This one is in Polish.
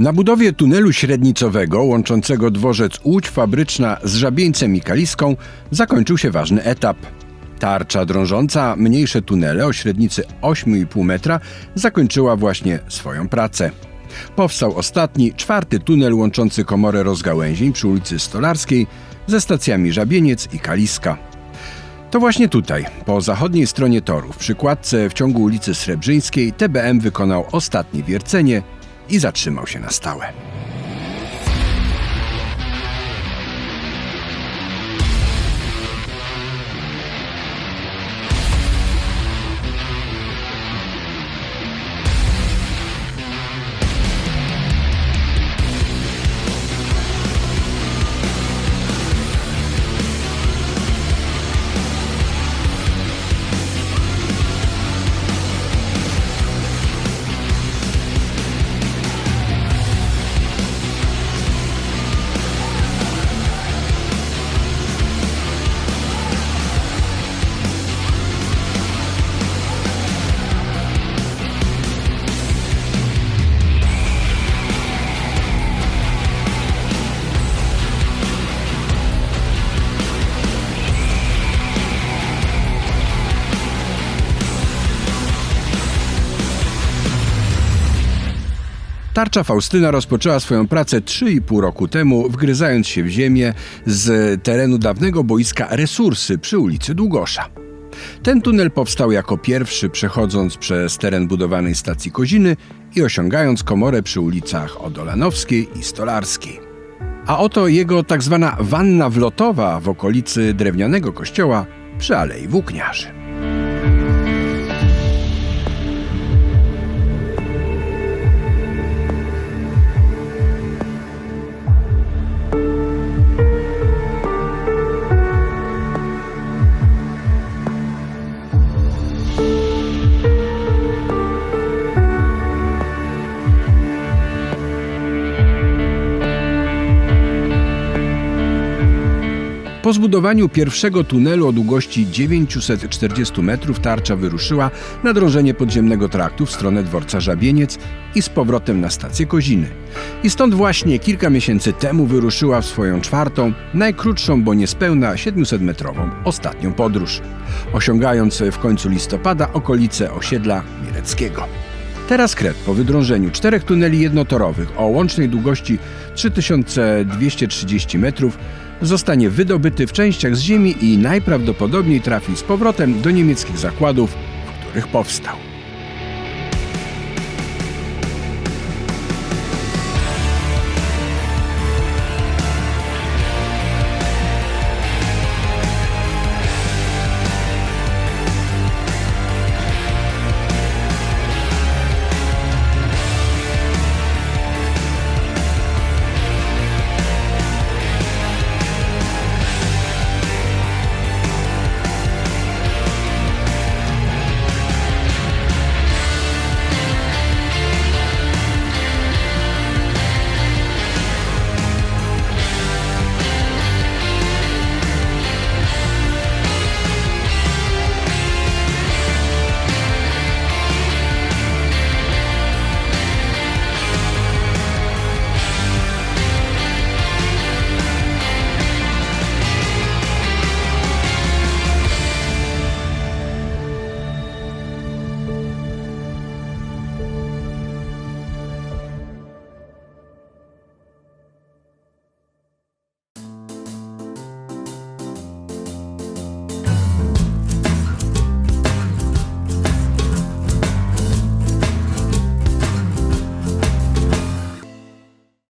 Na budowie tunelu średnicowego łączącego dworzec Łódź Fabryczna z Żabieńcem i Kaliską zakończył się ważny etap. Tarcza drążąca mniejsze tunele o średnicy 8,5 metra zakończyła właśnie swoją pracę. Powstał ostatni, czwarty tunel łączący komorę rozgałęzień przy ulicy Stolarskiej ze stacjami Żabieniec i Kaliska. To właśnie tutaj, po zachodniej stronie toru, w przykładce w ciągu ulicy Srebrzyńskiej, TBM wykonał ostatnie wiercenie i zatrzymał się na stałe. Tarcza Faustyna rozpoczęła swoją pracę 3,5 roku temu, wgryzając się w ziemię z terenu dawnego boiska Resursy przy ulicy Długosza. Ten tunel powstał jako pierwszy, przechodząc przez teren budowanej stacji Koziny i osiągając komorę przy ulicach Odolanowskiej i Stolarskiej. A oto jego tak zwana wanna wlotowa w okolicy drewnianego kościoła przy Alei Włókniarzy. Po zbudowaniu pierwszego tunelu o długości 940 metrów tarcza wyruszyła na drążenie podziemnego traktu w stronę dworca Żabieniec i z powrotem na stację Koziny. I stąd właśnie kilka miesięcy temu wyruszyła w swoją czwartą, najkrótszą, bo niespełna 700-metrową ostatnią podróż, osiągając w końcu listopada okolice osiedla Mireckiego. Teraz Kret po wydrążeniu czterech tuneli jednotorowych o łącznej długości 3230 metrów zostanie wydobyty w częściach z ziemi i najprawdopodobniej trafi z powrotem do niemieckich zakładów, w których powstał.